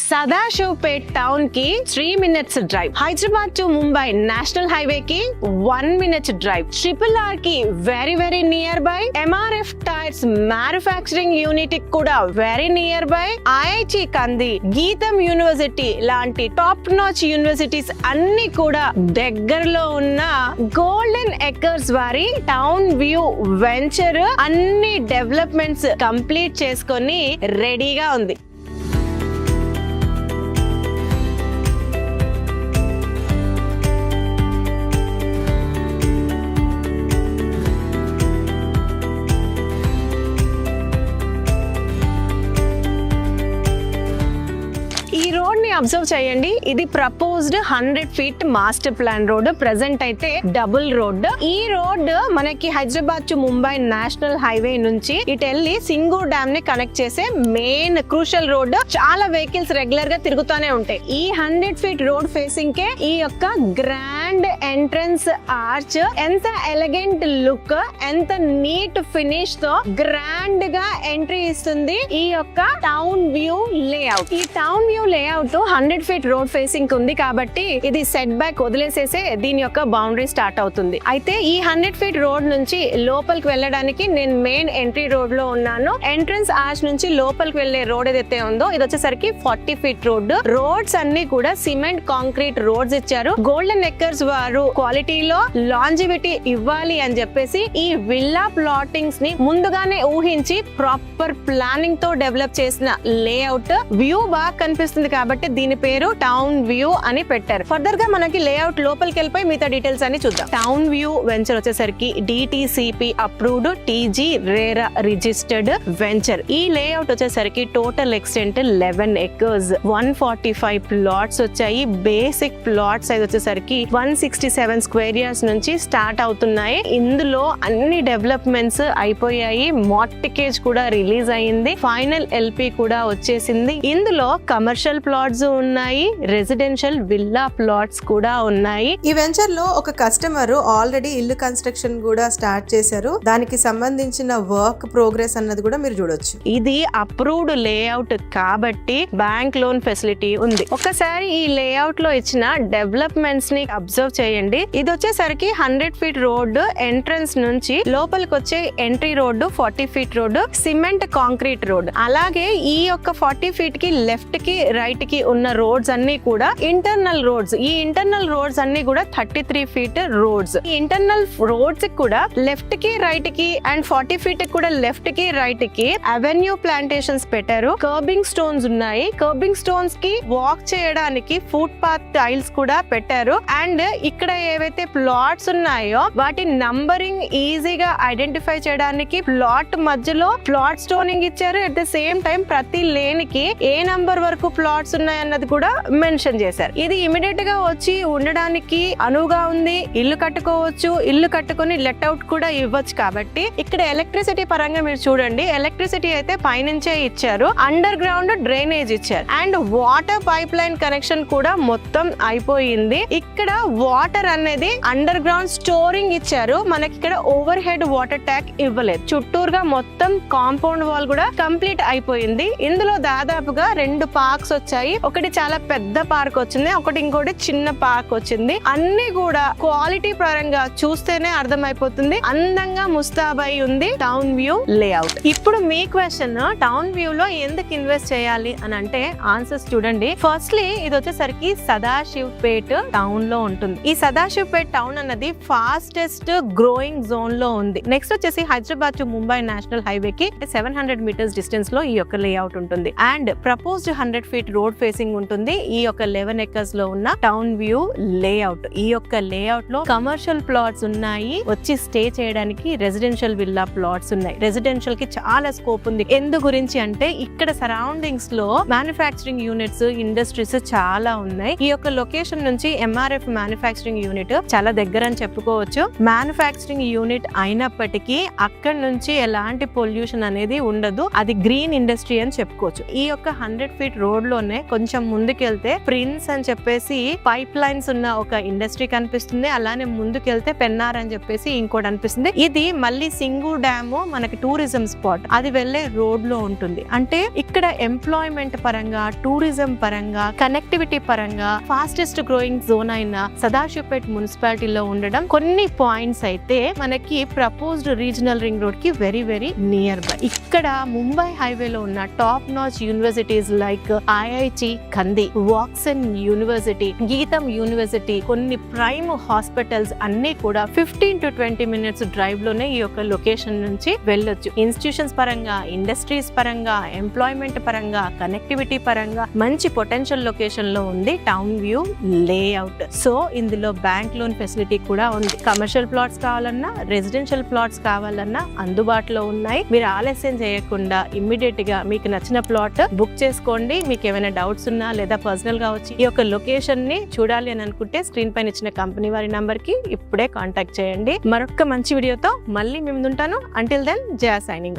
సదాశివ్పేట్ టౌన్కి three minutes drive Hyderabad to Mumbai national highway కి one minute drive triple ఆర్కి very very nearby MRF tyres manufacturing యూనిట్కి కూడా very near by IIT Kandi Gitam university లాంటి top notch universities అన్ని కూడా దగ్గరలో ఉన్న గోల్డెన్ ఎకర్స్ వారి టౌన్ వ్యూ వెంచర్ అన్ని డెవలప్మెంట్స్ కంప్లీట్ చేసుకొని రెడీగా ఉంది. ఈ రోడ్ని అబ్జర్వ్ చేయండి. ఇది proposed hundred feet master plan road present అయితే డబుల్ రోడ్ ఈ రోడ్ మనకి Hyderabad to Mumbai national highway నుంచి ఇటు వెళ్ళి సింగూర్ డ్యామ్ని కనెక్ట్ చేసే మెయిన్ క్రూషల్ రోడ్ చాలా వెహికల్స్ రెగ్యులర్గా తిరుగుతూనే ఉంటాయి. ఈ హండ్రెడ్ ఫీట్ రోడ్ ఫేసింగ్ కే ఈ యొక్క గ్రాండ్ ఎంట్రన్స్ ఆర్చ్ ఎంత ఎలగెంట్ లుక్ ఎంత నీట్ ఫినిష్తో గ్రాండ్గా ఎంట్రీ ఇస్తుంది ఈ యొక్క టౌన్ వ్యూ లేఅవుట్ ఈ town view layout hundred feet road facing ఉంది కాబట్టి ఇది సెట్ బ్యాక్ వదిలేసేసే దీని యొక్క బౌండరీ స్టార్ట్ అవుతుంది. అయితే ఈ హండ్రెడ్ ఫీట్ రోడ్ నుంచి లోపలికి వెళ్ళడానికి నేను మెయిన్ ఎంట్రీ రోడ్లో ఉన్నాను. ఎంట్రన్స్ ఆర్చ్ నుంచి లోపలికి వెళ్ళే రోడ్ ఏదైతే ఉందో ఇది వచ్చేసరికి ఫార్టీ ఫీట్ రోడ్ రోడ్స్ అన్ని కూడా సిమెంట్ కాంక్రీట్ రోడ్స్ ఇచ్చారు. గోల్డెన్ ఎక్కర్స్ వారు క్వాలిటీలో లాంజివిటీ ఇవ్వాలి అని చెప్పేసి ఈ విల్లా ప్లాటింగ్స్ని ముందుగానే ఊహించి ప్రాపర్ ప్లానింగ్తో డెవలప్ చేసిన లేఅవుట్ వ్యూ బాగా కనిపిస్తుంది కాబట్టి దీని పేరు టౌన్ వ్యూ అని పెట్టారు. ఫర్దర్గా మనకి లేఅవుట్ లోపలికి వెళ్ళిపోయి మిగతా డీటెయిల్స్ అని చూద్దాం. టౌన్ వ్యూ వెంచర్ వచ్చేసరికి DTCP approved TG RERA registered venture. ఈ లేఅవుట్ వచ్చేసరికి total extent eleven acres. One forty five plots వచ్చాయి. బేసిక్ ప్లాట్ సైజ్ వచ్చేసరికి one sixty seven square yards నుంచి స్టార్ట్ అవుతున్నాయి. ఇందులో అన్ని డెవలప్మెంట్స్ అయిపోయాయి. మార్టికేజ్ కూడా రిలీజ్ అయింది ఫైనల్ ఎల్పి కూడా వచ్చేసింది. ఇందులో కమర్షియల్ ప్లాట్స్ ఉన్నాయి. రెసిడెన్షియల్ విల్లా ప్లాట్స్ కూడా ఉన్నాయి. ఈ వెంచర్లో ఒక కస్టమర్ ఆల్రెడీ ఇల్లు కన్స్ట్రక్షన్ కూడా స్టార్ట్ చేశారు. దానికి సంబంధించిన వర్క్ ప్రోగ్రెస్ అన్నది కూడా మీరు చూడొచ్చు. ఇది అప్రూవ్డ్ లేఅవుట్ కాబట్టి బ్యాంక్ లోన్ ఫెసిలిటీ ఉంది. ఒకసారి ఈ లేఅవుట్లో ఇచ్చిన డెవలప్మెంట్స్ని అబ్జర్వ్ చేయండి. ఇది వచ్చేసరికి హండ్రెడ్ ఫీట్ రోడ్డు ఎంట్రన్స్ నుంచి లోపలికి వచ్చే entry road forty feet road cement concrete road. అలాగే ఈ యొక్క ఫార్టీ ఫీట్కి లెఫ్ట్కి రైట్కి ఉన్న రోడ్స్ అన్ని కూడా ఇంటర్నల్ రోడ్స్. ఈ ఇంటర్నల్ రోడ్స్ అన్ని కూడా థర్టీ త్రీ ఫీట్ రోడ్స్. ఈ ఇంటర్నల్ రోడ్స్ కూడా లెఫ్ట్కి రైట్కి అండ్ ఫార్టీ ఫీట్ కూడా లెఫ్ట్కి రైట్కి అవెన్యూ ప్లాంటేషన్స్ పెట్టారు. కర్బింగ్ స్టోన్స్ ఉన్నాయి. కర్బింగ్ స్టోన్స్కి వాక్ చేయడానికి ఫుట్ పాత్ టైల్స్ కూడా పెట్టారు. అండ్ ఇక్కడ ఏవైతే ప్లాట్స్ ఉన్నాయో వాటి నంబరింగ్ ఈజీగా ఐడెంటిఫై చేయడానికి ప్లాట్ మధ్యలో ప్లాట్ స్టోనింగ్ ఇచ్చారు. ఎట్ ద సేమ్ టైం ప్రతి లేన్కి ఏ నంబర్ వరకు ప్లాట్స్ ఉన్నాయి అన్నది కూడా మెన్షన్ చేశారు. ఇది ఇమిడియట్గా వచ్చి ఉండడానికి అనువుగా ఉంది. ఇల్లు కట్టుకోవచ్చు. ఇల్లు కట్టుకొని లెట్ అవుట్ కూడా ఇవ్వచ్చు కాబట్టి ఇక్కడ ఎలక్ట్రిసిటీ పరంగా మీరు చూడండి. ఎలక్ట్రిసిటీ అయితే పైనుంచే ఇచ్చారు. అండర్ గ్రౌండ్ డ్రైనేజ్ ఇచ్చారు. And water pipeline connection కూడా మొత్తం అయిపోయింది. ఇక్కడ వాటర్ అనేది అండర్ గ్రౌండ్ స్టోరింగ్ ఇచ్చారు. మనకి ఇక్కడ ఓవర్ హెడ్ వాటర్ ట్యాంక్ ఇవ్వలేదు. చుట్టూరుగా మొత్తం కాంపౌండ్ వాల్ కూడా కంప్లీట్ అయిపోయింది. ఇందులో దాదాపుగా రెండు పార్క్స్ వచ్చాయి. ఒకటి చాలా పెద్ద పార్క్ వచ్చింది. ఒకటి ఇంకోటి చిన్న పార్క్ వచ్చింది. అన్ని కూడా క్వాలిటీ పరంగా చూస్తేనే అర్థమైపోతుంది. అందంగా ముస్తాబై ఉంది టౌన్ వ్యూ లేఅవుట్ ఇప్పుడు మీ క్వశ్చన్ టౌన్ వ్యూ లో ఎందుకు ఇన్వెస్ట్ చేయాలి అని అంటే ఆన్సర్స్ చూడండి. ఫస్ట్లీ ఇది వచ్చేసరికి సదాశివ్ పేట్ టౌన్లో ఉంటుంది. ఈ సదాశివపేట్ టౌన్ అన్నది ఫాస్టెస్ట్ గ్రోయింగ్ జోన్లో ఉంది. నెక్స్ట్ వచ్చేసి Hyderabad to Mumbai national highway కి సెవెన్ హండ్రెడ్ మీటర్స్ డిస్టెన్స్లో ఈ యొక్క లేఅవుట్ ఉంటుంది. And proposed hundred feet road facing ఉంటుంది. ఈ యొక్క లెవెన్ ఎకర్స్లో ఉన్న టౌన్ వ్యూ లేఅవుట్ ఈ యొక్క లేఅవుట్లో కమర్షియల్ ప్లాట్స్ ఉన్నాయి. వచ్చి స్టే చేయడానికి రెసిడెన్షియల్ విల్లా ప్లాట్స్ ఉన్నాయి. రెసిడెన్షియల్కి చాలా స్కోప్ ఉంది. ఎందు గురించి అంటే ఇక్కడ సరౌండింగ్స్లో మ్యానుఫ్యాక్చరింగ్ యూనిట్స్ ఇండస్ట్రీస్ చాలా ఉన్నాయి. ఈ యొక్క లొకేషన్ నుంచి ఎంఆర్ఎఫ్ మ్యాన్ మ్యానుఫ్యాక్చరింగ్ యూనిట్ చాలా దగ్గర అని చెప్పుకోవచ్చు. మ్యానుఫ్యాక్చరింగ్ యూనిట్ అయినప్పటికీ అక్కడ నుంచి ఎలాంటి పొల్యూషన్ అనేది ఉండదు. అది గ్రీన్ ఇండస్ట్రీ అని చెప్పుకోవచ్చు. ఈ యొక్క హండ్రెడ్ ఫీట్ రోడ్లోనే కొంచెం ముందుకెళ్తే ప్రిన్స్ అని చెప్పేసి పైప్ లైన్స్ ఉన్న ఒక ఇండస్ట్రీ కనిపిస్తుంది. అలానే ముందుకెళ్తే పెన్నార్ అని చెప్పేసి ఇంకోటి అనిపిస్తుంది. ఇది మళ్ళీ సింగు డ్యామ్ మనకి టూరిజం స్పాట్ అది వెళ్ళే రోడ్లో ఉంటుంది. అంటే ఇక్కడ ఎంప్లాయ్మెంట్ పరంగా టూరిజం పరంగా కనెక్టివిటీ పరంగా ఫాస్టెస్ట్ గ్రోయింగ్ జోన్ అయిన సదాశివపేట్ మున్సిపాలిటీలో ఉండడం కొన్ని పాయింట్స్ అయితే మనకి ప్రపోజ్డ్ రీజనల్ రింగ్ రోడ్కి వెరీ వెరీ నియర్ బై ఇక్కడ ముంబై హైవేలో ఉన్న top notch universities like IIT Kandi Woxsen university GITAM university కొన్ని ప్రైమ్ హాస్పిటల్స్ అన్ని కూడా ఫిఫ్టీన్ టు ట్వంటీ మినిట్స్ డ్రైవ్లోనే ఈ యొక్క లొకేషన్ నుంచి వెళ్ళొచ్చు. ఇన్స్టిట్యూషన్స్ పరంగా ఇండస్ట్రీస్ పరంగా ఎంప్లాయ్మెంట్ పరంగా కనెక్టివిటీ పరంగా మంచి పొటెన్షియల్ లొకేషన్లో ఉంది టౌన్ వ్యూ లేఅవుట్ సో ఇందులో బ్యాంక్ లోన్ ఫెసిలిటీ కూడా ఉంది. కమర్షియల్ ప్లాట్స్ కావాలన్నా రెసిడెన్షియల్ ప్లాట్స్ కావాలన్నా అందుబాటులో ఉన్నాయి. మీరు ఆలస్యం చేయకుండా ఇమ్మీడియట్గా మీకు నచ్చిన ప్లాట్ బుక్ చేసుకోండి. మీకు ఏమైనా డౌట్స్ ఉన్నా లేదా పర్సనల్గా వచ్చి ఈ యొక్క లొకేషన్ని చూడాలి అని అనుకుంటే స్క్రీన్ పైన ఇచ్చిన కంపెనీ వారి నంబర్కి ఇప్పుడే కాంటాక్ట్ చేయండి. మరొక మంచి వీడియోతో మళ్ళీ మేము ఉంటాను until then Jaya signing off